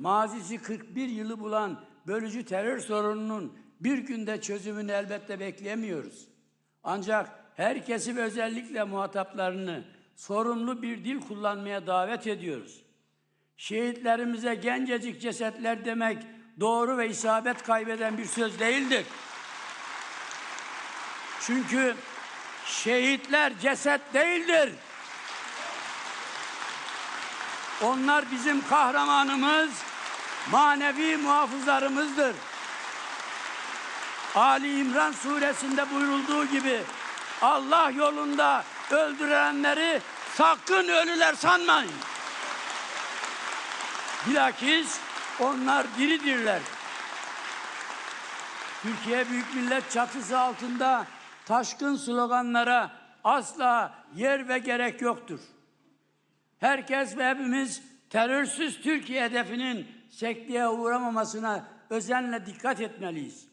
mazisi 41 yılı bulan bölücü terör sorununun bir günde çözümünü elbette beklemiyoruz. Ancak herkesi ve özellikle muhataplarını sorumlu bir dil kullanmaya davet ediyoruz. Şehitlerimize gencecik cesetler demek doğru ve isabet kaybeden bir söz değildir. Çünkü şehitler ceset değildir. Onlar bizim kahramanımız, manevi muhafızlarımızdır. Ali İmran suresinde buyurulduğu gibi Allah yolunda öldürenleri sakın ölüler sanmayın. Bilakis onlar diridirler. Türkiye Büyük Millet çatısı altında taşkın sloganlara asla yer ve gerek yoktur. Herkes ve hepimiz terörsüz Türkiye hedefinin sekteye uğramamasına özenle dikkat etmeliyiz.